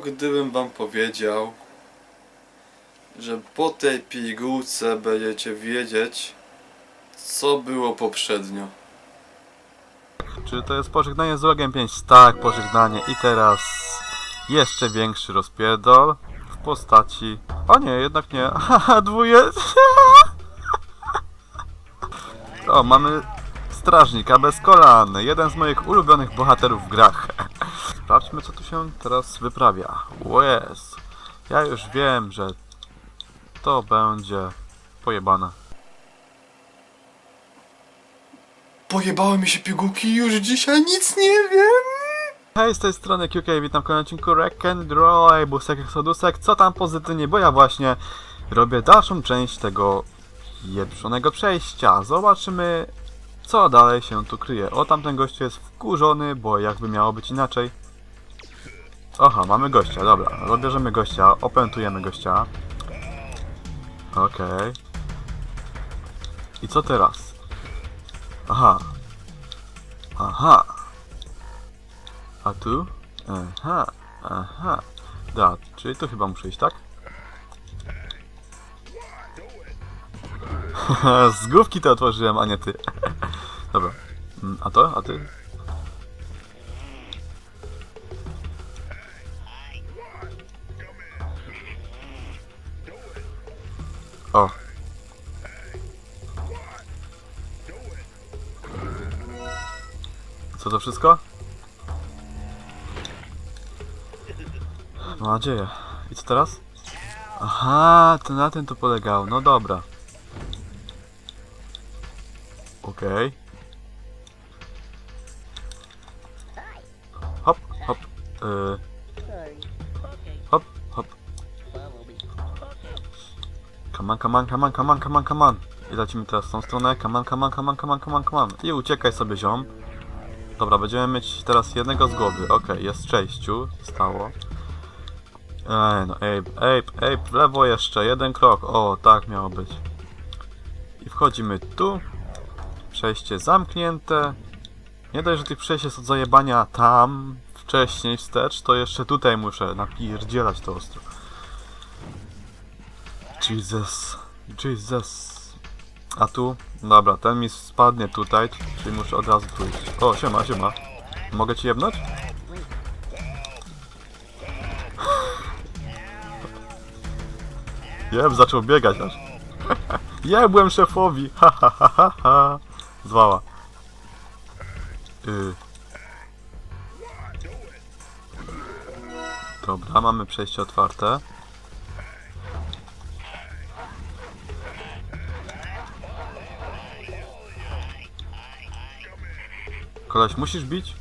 gdybym wam powiedział, że po tej pigułce będziecie wiedzieć, co było poprzednio? Czy to jest pożegnanie z logiem 5? Tak, pożegnanie. I teraz jeszcze większy rozpierdol w postaci... O nie, jednak nie. Haha, dwuje... O, mamy strażnika bez kolan. Jeden z moich ulubionych bohaterów w grach. Sprawdźmy, co tu się teraz wyprawia. Łez. Ja już wiem, że to będzie pojebane. Pojebały mi się pigułki i już dzisiaj nic nie wiem. Hej, z tej strony QK, witam w kolejnym odcinku Wreck and Roll, Busek Exodusek, co tam pozytywnie, bo ja właśnie robię dalszą część tego jeprzonego przejścia. Zobaczymy, co dalej się tu kryje. O, tamten gościu jest wkurzony, bo jakby miało być inaczej. Aha, mamy gościa, dobra. Zabierzemy gościa, opętujemy gościa. Okej. I co teraz? Aha. Aha. A tu? Aha. Aha. Da, czyli tu chyba muszę iść, tak? Z główki to otworzyłem, a nie ty. Dobra. Mm, A to? A ty? O. Co to wszystko? Mam nadzieję. I co teraz? Aha, to na tym to polegało. No dobra. Okej. Hop, hop. Yy, Come on, come on, come on, come on, come on, come on. I lecimy teraz w tą stronę. Come on, come on, come on, come on, come on, come on. Uciekaj sobie, ziom. Dobra, będziemy mieć teraz jednego z głowy. Okej, jest sześciu. Stało. Ej, no, Ape, Ape, Ape, w lewo jeszcze, jeden krok. O, tak miało być. I wchodzimy tu. Przejście zamknięte. Nie dość, że tych przejść jest od zajebania tam, wcześniej, wstecz, to jeszcze tutaj muszę napierdzielać to ostro. Jesus. Jesus. A tu? Dobra, ten mi spadnie tutaj, czyli muszę od razu tu iść. O, siema, siema. Mogę ci jebnąć? Jeb, zaczął biegać aż. Jebłem szefowi! Ha, ha, ha, ha, ha. Zwała. Y. Dobra, mamy przejście otwarte. Koleś, musisz bić?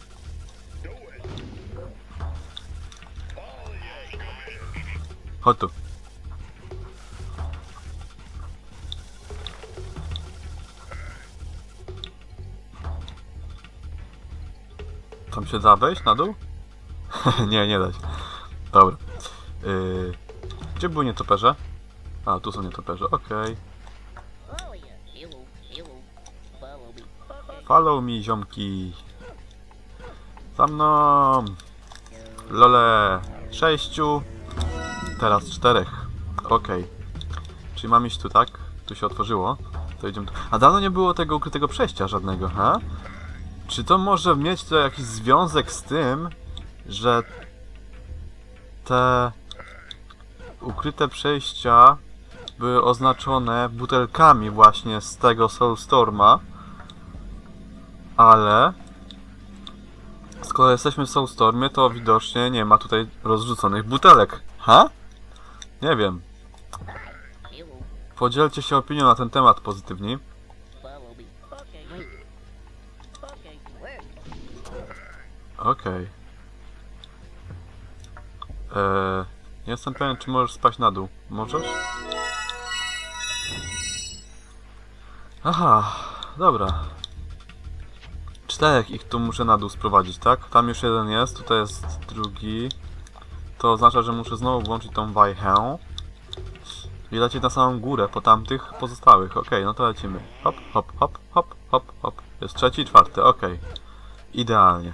Chodź tu. Tam się da wejść na dół? nie, nie da się. Dobra. Yy, gdzie były nietoperze? A, tu są nietoperze, okej. Oh Follow me, ziomki. Za mną. Lole. Sześciu. Teraz czterech. Okej. Czyli mam iść tu, tak? Tu się otworzyło. To idziemy tu. A dawno nie było tego ukrytego przejścia żadnego, ha? Czy to może mieć to jakiś związek z tym, że te ukryte przejścia były oznaczone butelkami właśnie z tego Soulstorma? Ale skoro jesteśmy w Soulstormie, to widocznie nie ma tutaj rozrzuconych butelek. Ha? Nie wiem. Podzielcie się opinią na ten temat pozytywni. follow me. Okay. Okej. Eee, nie jestem pewien, czy możesz spać na dół. Możesz? Aha, dobra. Czterech ich tu muszę na dół sprowadzić, tak? Tam już jeden jest, tutaj jest drugi. to oznacza, że muszę znowu włączyć tą wajchę i lecieć na samą górę po tamtych pozostałych. Okej, no to lecimy. Hop, hop, hop, hop, hop, hop. Jest trzeci, czwarty, okej. Idealnie.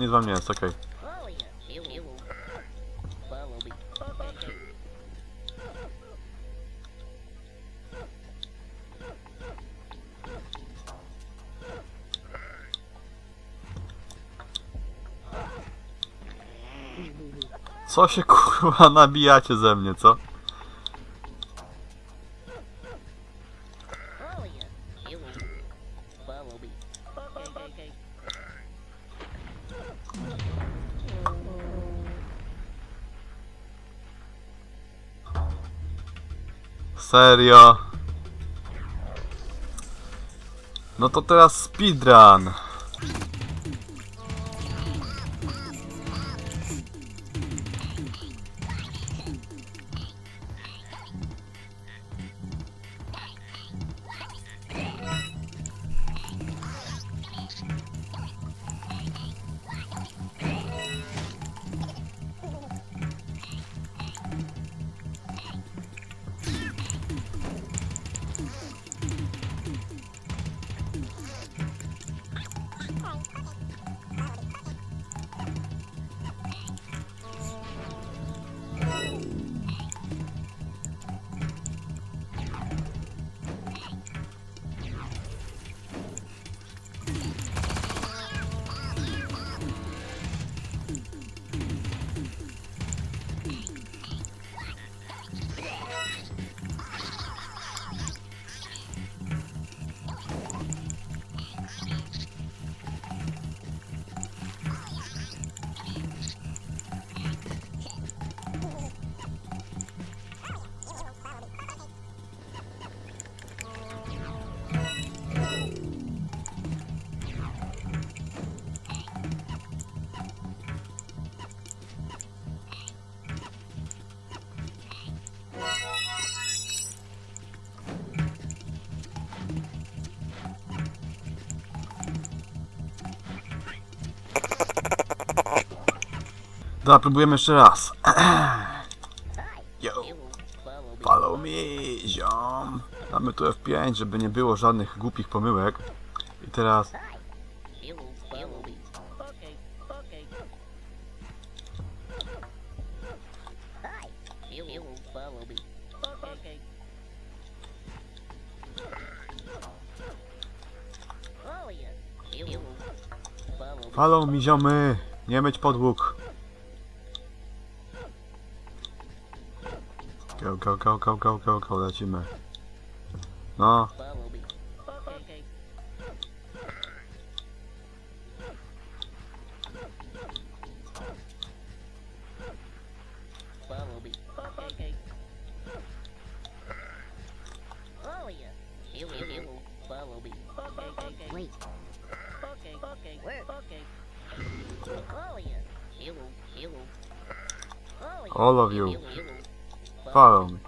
Nic wam nie jest, okej. Co się kurwa nabijacie ze mnie, co? Serio? No to teraz speedrun. Dobra, jeszcze raz. Yo, follow me. ziom. Mamy tu F5, żeby nie było żadnych głupich pomyłek. I teraz... Follow me. Okay. Okay. He, he Go, go, go, go, go, go, lecimy. No, all of you, follow me.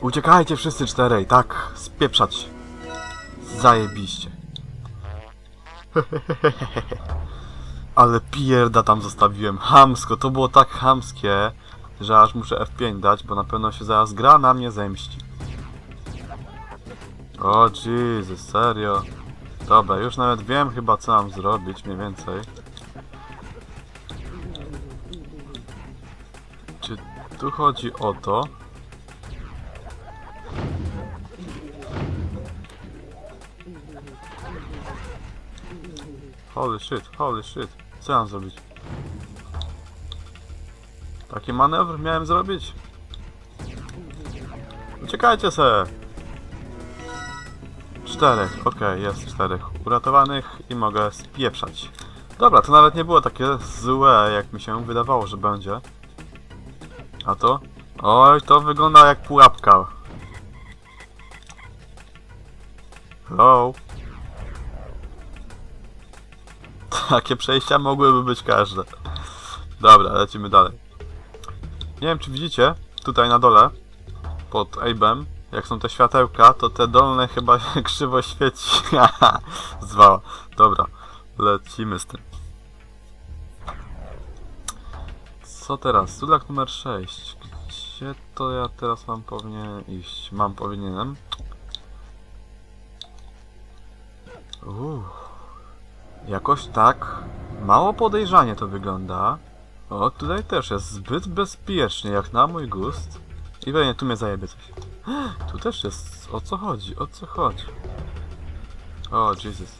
Uciekajcie wszyscy czterej, tak, spieprzać. Zajebiście. Ale pierda tam zostawiłem, hamsko, to było tak hamskie, że aż muszę F5 dać, bo na pewno się zaraz gra na mnie zemści. O Jesus, serio. Dobra, już nawet wiem chyba co mam zrobić, mniej więcej. Czy tu chodzi o to? Holy shit, holy shit. Co mam zrobić? Taki manewr miałem zrobić? Uciekajcie se! Czterech, okej, jest czterech uratowanych i mogę spieprzać. Dobra, to nawet nie było takie złe, jak mi się wydawało, że będzie. A to? Oj, to wygląda jak pułapka. Hello? Takie przejścia mogłyby być każde. Dobra, lecimy dalej. Nie wiem, czy widzicie, tutaj na dole, pod Abem, jak są te światełka, to te dolne chyba krzywo świeci. Zwała. Dobra, lecimy z tym. Co teraz? Sulak numer 6. Gdzie to ja teraz mam powinien iść? Mam powinienem. Uuu. Jakoś tak mało podejrzanie to wygląda. O, tutaj też jest zbyt bezpiecznie, jak na mój gust. I pewnie tu mnie zajebie coś. Tu też jest. O co chodzi? O co chodzi? O, Jesus.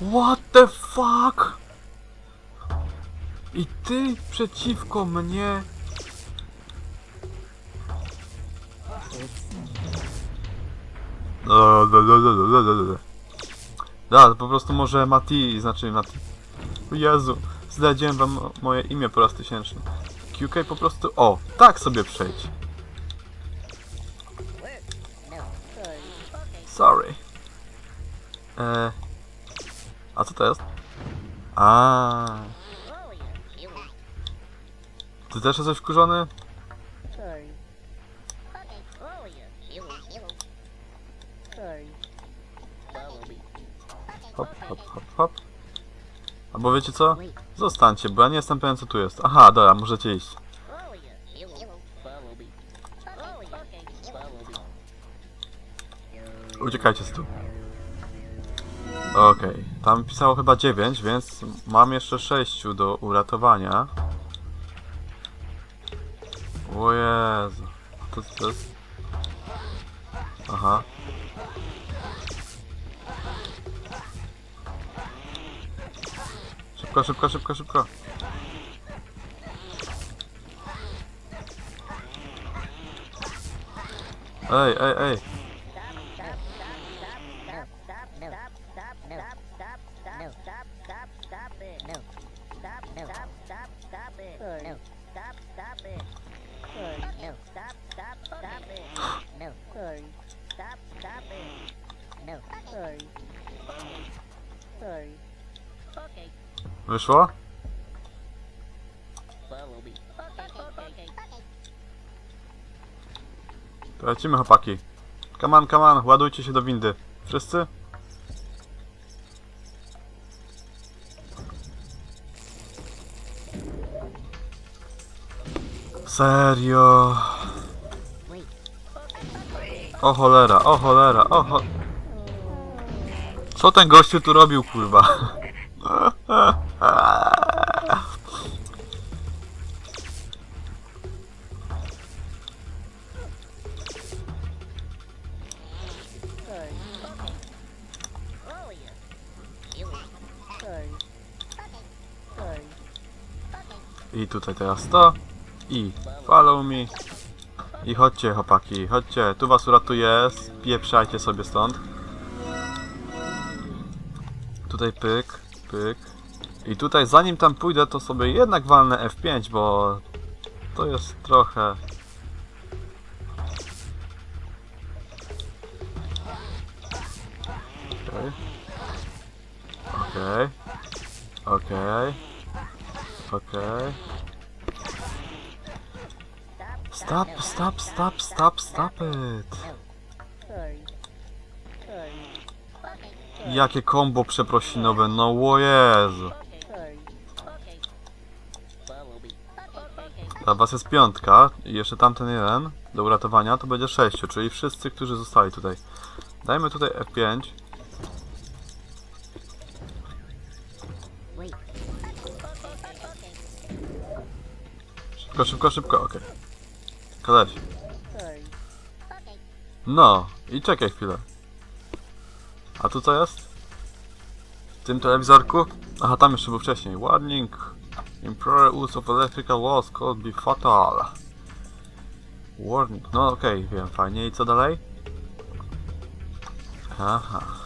What the fuck? I ty przeciwko mnie? No, no, no, no, no, no, no. Da, po prostu może Mati, znaczy Mati. Jezu, zdradziłem wam moje imię po raz tysięczny. QK po prostu, o, tak sobie przejdź. Sorry. Okay. Sorry. E, a co to jest? A, ty też jesteś wkurzony? Hop, hop, hop, hop. Albo wiecie co? Zostańcie, bo ja nie jestem pewien co tu jest. Aha, dobra, możecie iść. Okay. Uciekajcie z tu. Okej, tam pisało chyba 9, więc mam jeszcze 6 do uratowania. O Jezu. To co jest? Szybko, szybko, szybko, szybko. Ej, ej, ej. Okay. To lecimy chłopaki. Come on, come on, ładujcie się do windy. Wszyscy? Serio? O cholera, o cholera, o cho... Co ten gościu tu robił, kurwa? I tutaj teraz to. I follow me. I chodźcie chłopaki, chodźcie, tu was uratuję, spieprzajcie sobie stąd. Tutaj pyk, pyk. I tutaj zanim tam pójdę, to sobie jednak walnę F5, bo to jest trochę... Okej. Okej. Okej. Okej. Stop, stop, stop, stop, stop it. Jakie kombo przeprosinowe, no o Jezu. Dla was jest piątka i jeszcze tamten jeden do uratowania to będzie sześciu, czyli wszyscy, którzy zostali tutaj. Dajmy tutaj F5. Szybko, szybko, szybko, okej. Koleś. Okay. No, i czekaj chwilę. A tu co jest? W tym telewizorku? Aha, tam jeszcze był wcześniej. Warning. Improper use of electrical walls could be fatal. Warning. No okej, wiem, fajnie. I co dalej? Aha.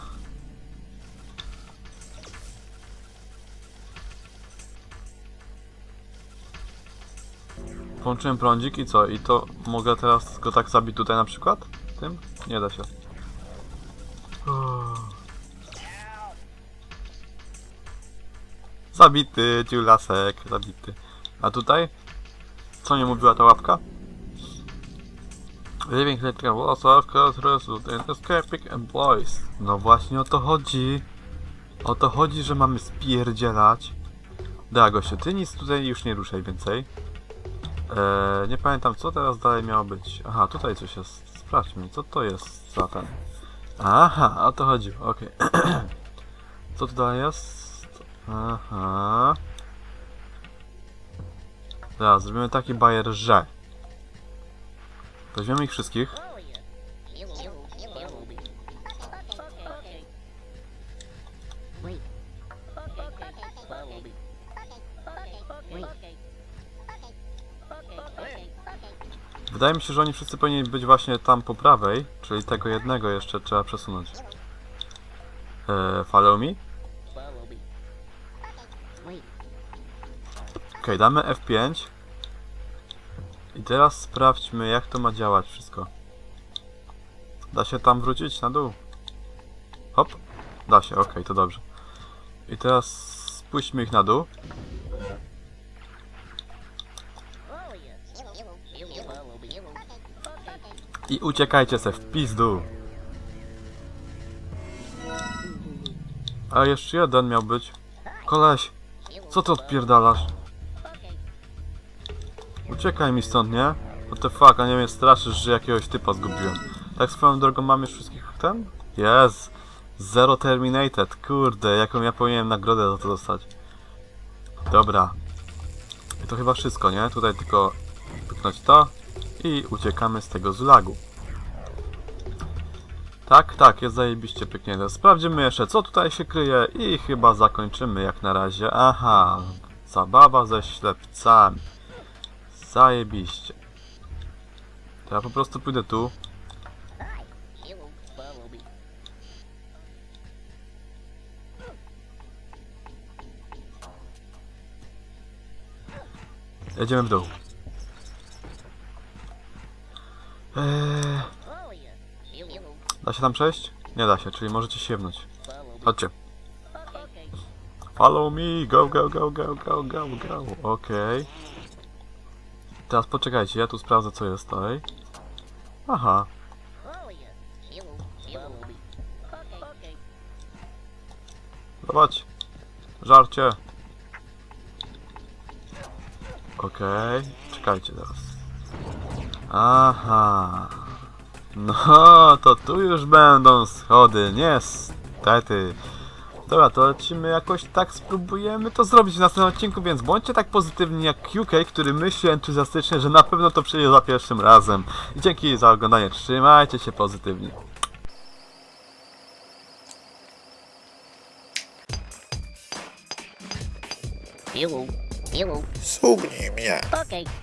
Włączyłem prądzik i co? I to mogę teraz go tak zabić tutaj na przykład? Tym? Nie da się. Zabity, ciulasek, zabity. A tutaj? Co nie mówiła ta łapka? Living electrical walls of result in escaping employees. No właśnie o to chodzi. O to chodzi, że mamy spierdzielać. Da, gościu, ty nic tutaj już nie ruszaj więcej. Eee, nie pamiętam co teraz dalej miało być. Aha, tutaj coś jest. Sprawdźmy, co to jest za ten. Aha, o to chodziło, okej. co tu dalej jest? Aha. Teraz zrobimy taki bajer, że weźmiemy ich wszystkich. Wydaje mi się, że oni wszyscy powinni być właśnie tam po prawej, czyli tego jednego jeszcze trzeba przesunąć. Eee, follow me? Ok, damy F5. I teraz sprawdźmy jak to ma działać wszystko. Da się tam wrócić na dół? Hop. Da się, ok, to dobrze. I teraz spuśćmy ich na dół. I uciekajcie se w pizdu. A jeszcze jeden miał być. Koleś, co ty odpierdalasz? Uciekaj mi stąd, nie? What the fuck, a nie mnie straszysz, że jakiegoś typa zgubiłem. Tak swoją drogą mam już wszystkich ten? Jest! Zero Terminated, kurde, jaką ja powinienem nagrodę za to dostać. Dobra. I to chyba wszystko, nie? Tutaj tylko pyknąć to i uciekamy z tego zulagu. Tak, tak, jest zajebiście pyknięte. Sprawdzimy jeszcze, co tutaj się kryje i chyba zakończymy jak na razie. Aha, zabawa ze ślepcami. Zajebiście. To ja po prostu pójdę tu. Jedziemy w dół. Da się tam przejść? Nie da się, czyli możecie siewnąć. Chodźcie. Okay. Follow me, go, go, go, go, go, go, go. Okej. Teraz poczekajcie, ja tu sprawdzę co jest tutaj. Aha. Okay, okay. zobacz. Żarcie. Okej, czekajcie teraz. Aha. No, to tu już będą schody, niestety. Dobra, to lecimy jakoś tak, spróbujemy to zrobić w następnym odcinku, więc bądźcie tak pozytywni jak QK, który myśli entuzjastycznie, że na pewno to przyjdzie za pierwszym razem. I dzięki za oglądanie, trzymajcie się pozytywnie. Hello, hello. Sługnij mnie. Okay.